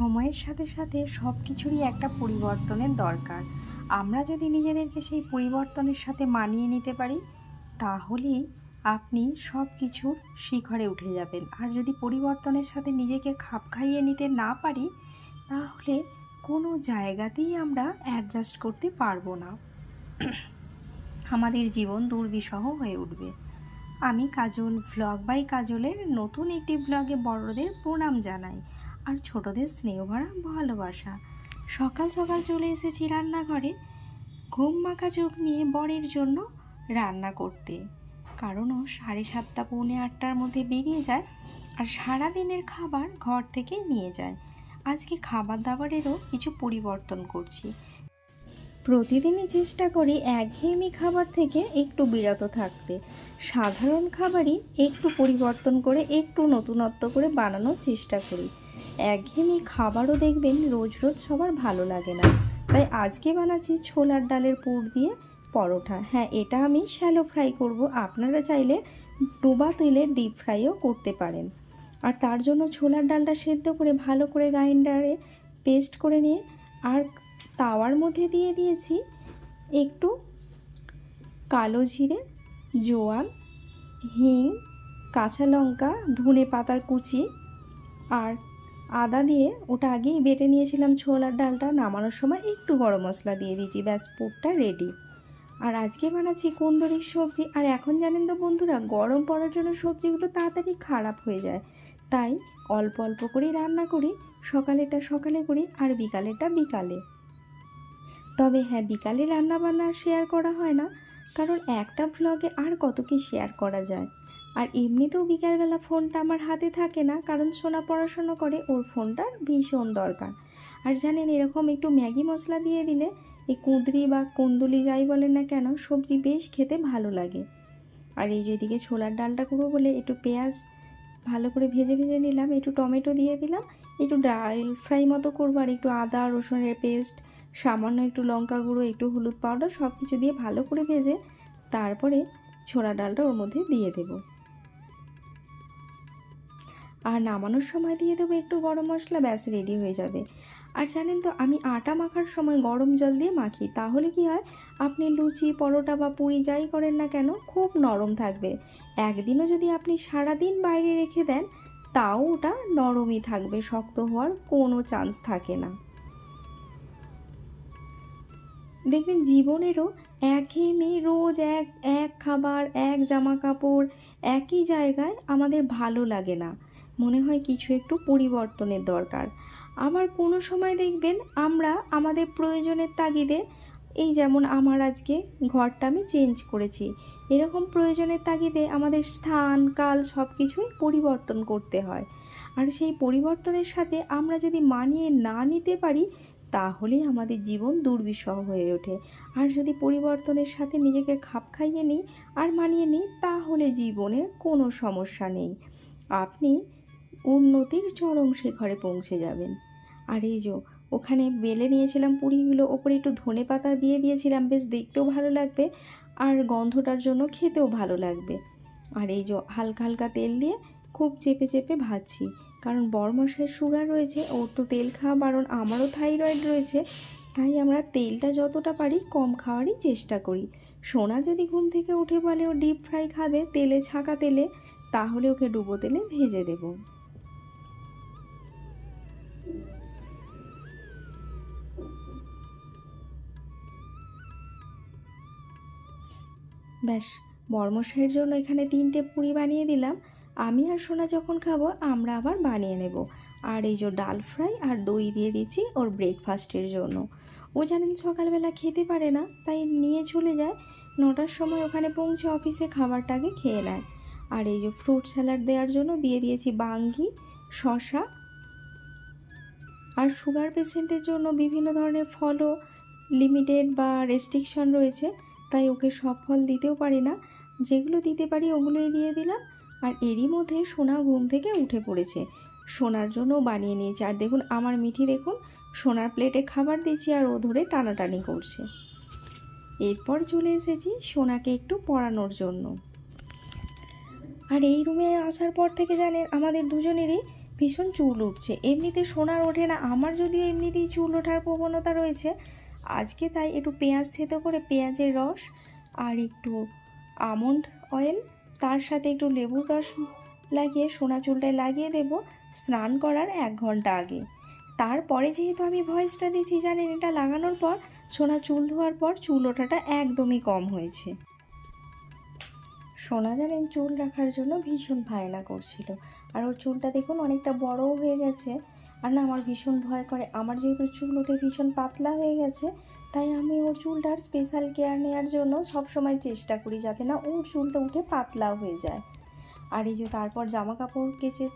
সময়ের সাথে সাথে সব কিছুরই একটা পরিবর্তনের দরকার। আমরা যদি নিজেদেরকে সেই পরিবর্তনের সাথে মানিয়ে নিতে পারি, তাহলেই আপনি সব কিছুর শিখরে উঠে যাবেন। আর যদি পরিবর্তনের সাথে নিজেকে খাপ খাইয়ে নিতে না পারি, তাহলে কোনো জায়গাতেই আমরা অ্যাডজাস্ট করতে পারব না। আমাদের জীবন দুর্বিষহ হয়ে উঠবে। আমি কাজল ব্লগ বাই কাজলের নতুন একটি ব্লগে বড়দের প্রণাম জানাই। আর ছোটদের স্নেহ ভরা ভালোবাসা। সকাল সকাল চলে এসেছি রান্নাঘরে। ঘুম মাখা চোখ নিয়ে বরের জন্য রান্না করতে। কারণ ও সাড়ে সাতটা, পৌনে আটটার মধ্যে বেরিয়ে যায় আর সারা দিনের খাবার ঘর থেকে নিয়ে যায়। আজকে খাবার দাবারেরও কিছু পরিবর্তন করছি। প্রতিদিনই চেষ্টা করি একঘেয়েমি খাবার থেকে একটু বিরত থাকতে। সাধারণ খাবারই একটু পরিবর্তন করে একটু নতুনত্ব করে বানানোর চেষ্টা করি। একঘেয়েমি খাবারও দেখবেন রোজ রোজ সবার ভালো লাগে না। তাই আজকে বানাচ্ছি ছোলার ডালের পুর দিয়ে পরোটা। হ্যাঁ এটা আমি শ্যালো ফ্রাই করব। আপনারা চাইলে ডোবা তেলে ডিপ ফ্রাইও করতে পারেন। আর তার জন্য ছোলার ডালটা সেদ্ধ করে ভালো করে গ্রাইন্ডারে পেস্ট করে নিয়ে আর তাওয়ার মধ্যে দিয়ে দিয়েছি একটু কালো জিরে, জোয়ান, হিং, কাঁচা লঙ্কা ধনে পাতার কুচি আর আদা দিয়ে ওটা আগেই বেটে নিয়েছিলাম ছোলার ডালটা, নামানোর সময় একটু গরম মশলা দিয়ে দিয়েছি, ব্যাস পুরটা রেডি আর আজকে বানাচ্ছি কুন্দরির সবজি, আর এখন জানেন তো বন্ধুরা, গরম পড়ার জন্য সবজিগুলো তাড়াতাড়ি খারাপ হয়ে যায়। তাই অল্প অল্প করেই রান্না করি সকালেটা সকালে করি আর বিকালেটা বিকালে। তবে হ্যাঁ বিকালে রান্না বান্না শেয়ার করা হয় না, কারণ একটা ভ্লগে আর কত কি শেয়ার করা যায়। আর এমনিতেও বিকালবেলা ফোনটা আমার হাতে থাকে না, কারণ সোনা পড়াশোনা করে, ওর ফোনটার ভীষণ দরকার। আর জানেন, এরকম একটু ম্যাগি মশলা দিয়ে দিলে এই কুঁদরি বা কুন্দুলি যাই বলেন না কেন, সবজি বেশ খেতে ভালো লাগে। আর এই যেদিকে ছোলার ডালটা করব বলে একটু পেঁয়াজ ভালো করে ভেজে ভেজে নিলাম, একটু টমেটো দিয়ে দিলাম, একটু ডাল ফ্রাই মতো করব, আর একটু আদা, রসুনের পেস্ট, সামান্য একটু লঙ্কা গুঁড়ো, একটু হলুদ পাউডার সব কিছু দিয়ে ভালো করে ভেজে তারপরে ছোলা ডালটা ওর মধ্যে দিয়ে দেব। আর নামানোর সময় দিয়ে দেবো একটু গরম মশলা, ব্যাস রেডি হয়ে যাবে। আর জানেন তো, আমি আটা মাখার সময় গরম জল দিয়ে মাখি। তাহলে কি হয়? আপনি লুচি, পরোটা বা পুরি যাই করেন না কেন, খুব নরম থাকবে। একদিনও যদি আপনি সারাদিন বাইরে রেখে দেন, তাও ওটা নরমই থাকবে, শক্ত হওয়ার কোনো চান্স থাকে না। দেখবেন জীবনেরও একঘেয়েমি রোজ এক এক খাবার, এক জামা কাপড়, একই জায়গায় আমাদের ভালো লাগে না। মনে হয় কিছু একটু পরিবর্তনের দরকার। আবার কোনো সময় দেখবেন আমরা আমাদের প্রয়োজনের তাগিদে, এই যেমন আমার আজকে ঘরটা আমি চেঞ্জ করেছি, এরকম প্রয়োজনের তাগিদে আমাদের স্থান, কাল সব কিছুই পরিবর্তন করতে হয়। আর সেই পরিবর্তনের সাথে আমরা যদি মানিয়ে না নিতে পারি তাহলেই আমাদের জীবন দুর্বিষহ হয়ে ওঠে। আর যদি পরিবর্তনের সাথে নিজেকে খাপ খাইয়ে নিই আর মানিয়ে নিই, তাহলে জীবনে কোনো সমস্যা নেই। আপনি উন্নতির চরম শিখরে পৌঁছে যাবেন। আর এই যে, ওখানে বেলে নিয়েছিলাম পুরিগুলো, ওপরে একটু ধনে পাতা দিয়ে দিয়েছিলাম, বেশ দেখতেও ভালো লাগবে আর গন্ধটার জন্য খেতেও ভালো লাগবে। আর এই যে, হালকা হালকা তেল দিয়ে খুব চেপে চেপে ভাজছি, কারণ বরমশাইয়ের সুগার রয়েছে, ওর তো তেল খাওয়া বারণ, আমারও থাইরয়েড রয়েছে, তাই আমরা তেলটা যতটা পারি কম খাওয়ারই চেষ্টা করি। সোনা যদি ঘুম থেকে উঠে বলে ও ডিপ ফ্রাই খাবে তেলে, ছাকা তেলে, তাহলে ওকে ডুবো তেলে ভেজে দেবো। ব্যাস বর্মশাইয়ের জন্য এখানে তিনটে পুরি বানিয়ে দিলাম। আমি আর সোনা যখন খাব, আমরা আবার বানিয়ে নেব। আর এই যে ডাল ফ্রাই আর দই দিয়ে দিচ্ছি ওর ব্রেকফাস্টের জন্য। ও জানেন সকালবেলা খেতে পারে না, তাই নিয়ে চলে যায়। নটার সময় ওখানে পৌঁছে অফিসে খাবারটাকে খেয়ে নেয়। আর এই যে ফ্রুট স্যালাড দেওয়ার জন্য দিয়ে দিয়েছি বাঙ্গি শশা আর সুগার পেশেন্টের জন্য বিভিন্ন ধরনের ফলও লিমিটেড বা রেস্ট্রিকশন রয়েছে। তাই ওকে সব ফল দিতেও পারি না। যেগুলো দিতে পারি ওগুলোই দিয়ে দিলাম। আর এরই মধ্যে সোনা ঘুম থেকে উঠে পড়েছে। সোনার জন্য বানিয়ে নিয়েছে। আর দেখুন, আমার মিঠি দেখুন, সোনার প্লেটে খাবার দিচ্ছি আর ও ধরে টানাটানি করছে। এরপর চলে এসেছি সোনাকে একটু পড়ানোর জন্য। আর এই রুমে আসার পর থেকে জানেন, আমাদের দুজনেরই ভীষণ চুল উঠছে এমনিতে সোনার ওঠে না। আমার যদিও এমনিতেই চুল ওঠার প্রবণতা রয়েছে আজকে তাই একটু পেঁয়াজ থেতো করে পেঁয়াজের রস আর একটু আমন্ড অয়েল, তার সাথে একটু লেবুর রস লাগিয়ে সোনা চুলটায় লাগিয়ে দেব স্নান করার এক ঘণ্টা আগে। তারপরে যেহেতু আমি ভয়েসটা দিচ্ছি, জানেন, এটা লাগানোর পর সোনা চুল ধোয়ার পর চুল ওঠাটা একদমই কম হয়েছে। সোনা জানেন, চুল রাখার জন্য ভীষণ ভায়না করছিল। আর ওর চুলটা দেখুন অনেকটা বড়ও হয়ে গেছে। আর না, আমার ভীষণ ভয় করে। আমার যেহেতু চুল ওঠে ভীষণ পাতলা হয়ে গেছে, তাই আমি ওর চুলটার স্পেশাল কেয়ার নেওয়ার জন্য সব সময় চেষ্টা করি যাতে না ওর চুলটা উঠে পাতলা হয়ে যায়। আর এই যে তারপর জামা কাপড় কেচে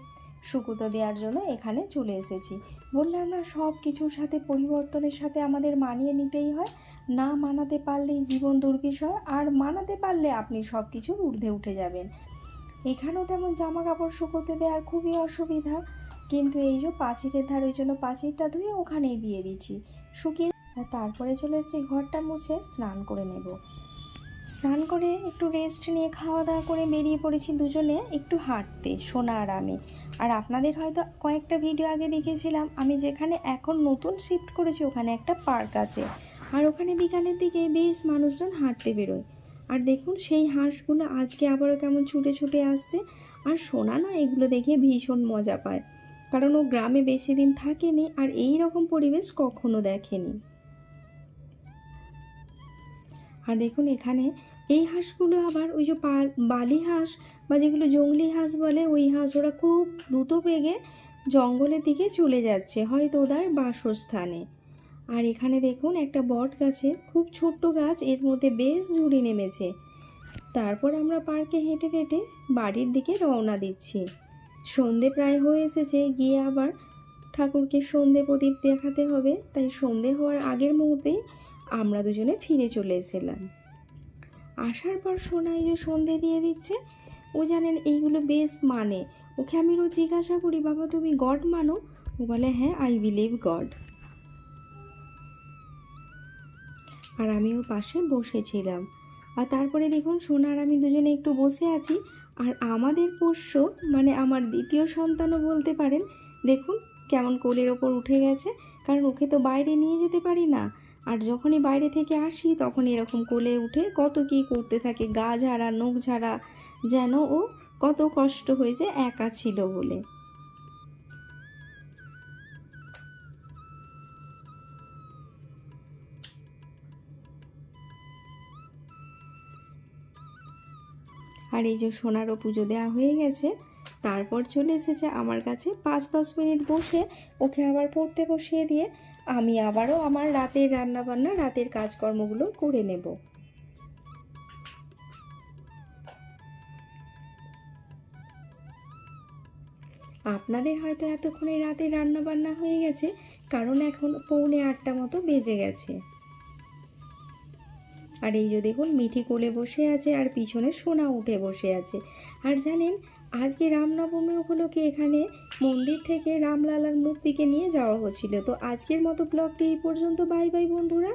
শুকুতো দেওয়ার জন্য এখানে চলে এসেছি। বললাম না সব কিছুর সাথে পরিবর্তনের সাথে আমাদের মানিয়ে নিতেই হয়। না মানাতে পারলেই জীবন দুর্বিষয় আর মানাতে পারলে আপনি সব কিছুর ঊর্ধ্বে উঠে যাবেন। এখানেও তেমন জামা কাপড় শুকোতে দেওয়ার খুবই অসুবিধা। কিন্তু এই যে পাঁচিরের ধার, ওই জন্য পাঁচিরটা ধুয়ে ওখানেই দিয়ে দিচ্ছি। শুকিয়ে তারপরে চলে এসেছি ঘরটা মুছে স্নান করে নেব। স্নান করে একটু রেস্ট নিয়ে খাওয়া দাওয়া করে বেরিয়ে পড়েছি দুজনে একটু হাঁটতে, সোনা আর আমি। আর আপনাদের হয়তো কয়েকটা ভিডিও আগে দেখেছিলাম, আমি যেখানে এখন নতুন শিফট করেছি, ওখানে একটা পার্ক আছে। আর ওখানে বিকালের দিকে বেশ মানুষজন হাঁটতে বেরোয়। আর দেখুন, সেই হাঁসগুলো আজকে আবারও কেমন ছুটে ছুটে আসছে। আর সোনা না এগুলো দেখে ভীষণ মজা পায়। কারণ ও গ্রামে বেশি দিন থাকেনি আর এই রকম পরিবেশ কখনো দেখেনি। আর দেখুন এখানে এই হাঁসগুলো আবার ওই যে বালি হাঁস বা যেগুলো জঙ্গলি হাঁস বলে, ওই হাঁস ওরা খুব দ্রুত বেগে জঙ্গলের দিকে চলে যাচ্ছে, হয়তো ওদের বাসস্থানে। আর এখানে দেখুন একটা বট গাছে, খুব ছোট্ট গাছ, এর মধ্যে বেশ ঝুড়ি নেমেছে। তারপর আমরা পার্কে হেঁটে হেঁটে বাড়ির দিকে রওনা দিচ্ছি। সন্ধে প্রায় হয়ে এসেছে, গিয়ে আবার ঠাকুরকে সন্ধে প্রদীপ দেখাতে হবে। তাই সন্ধে হওয়ার আগের মুহূর্তেই আমরা দুজনে ফিরে চলে এসেলাম। আসার পর সোনাই যে সন্ধে দিয়ে দিচ্ছে, ও জানেন এইগুলো বেশ মানে। ওকে আমি রোজ জিজ্ঞাসা করি, বাবা, তুমি গড মানো? ও বলে হ্যাঁ আই বিলিভ গড আর আমি ওর পাশে বসেছিলাম। আর তারপরে দেখুন, সোনার আমি দুজনে একটু বসে আছি। আর আমাদের পোষ্য মানে আমার দ্বিতীয় সন্তানও বলতে পারেন, দেখুন কেমন কোলের ওপর উঠে গেছে, কারণ ওকে তো বাইরে নিয়ে যেতে পারি না। আর যখনই বাইরে থেকে আসি তখন এরকম কোলে উঠে কত কি করতে থাকে, গা ঝাড়া, নখ ঝাড়া, যেন ও কত কষ্ট হয়েছে একা ছিল বলে। আর এই যে সোনারও পুজো দেওয়া হয়ে গেছে। তারপর চলে এসেছে আমার কাছে পাঁচ দশ মিনিট বসে ওকে আবার পড়তে বসিয়ে দিয়ে আমি আবারও আমার রাতের রান্নাবান্না, রাতের কাজকর্মগুলো করে নেব। আপনাদের হয়তো এতক্ষণে রাতে রান্না বান্না হয়ে গেছে, কারণ এখন পৌনে আটটা মতো বেজে গেছে। আর এই যে দেখুন, মিঠি কোলে বসে আছে আর পিছনে সোনা উঠে বসে আছে। আর জানেন, আজকে রামনবমী উপলক্ষে এখানে মন্দির থেকে রামলালার মূর্তিকে নিয়ে যাওয়া হচ্ছিল। তো আজকের মতো ব্লগটি এই পর্যন্ত। বাই বাই বন্ধুরা।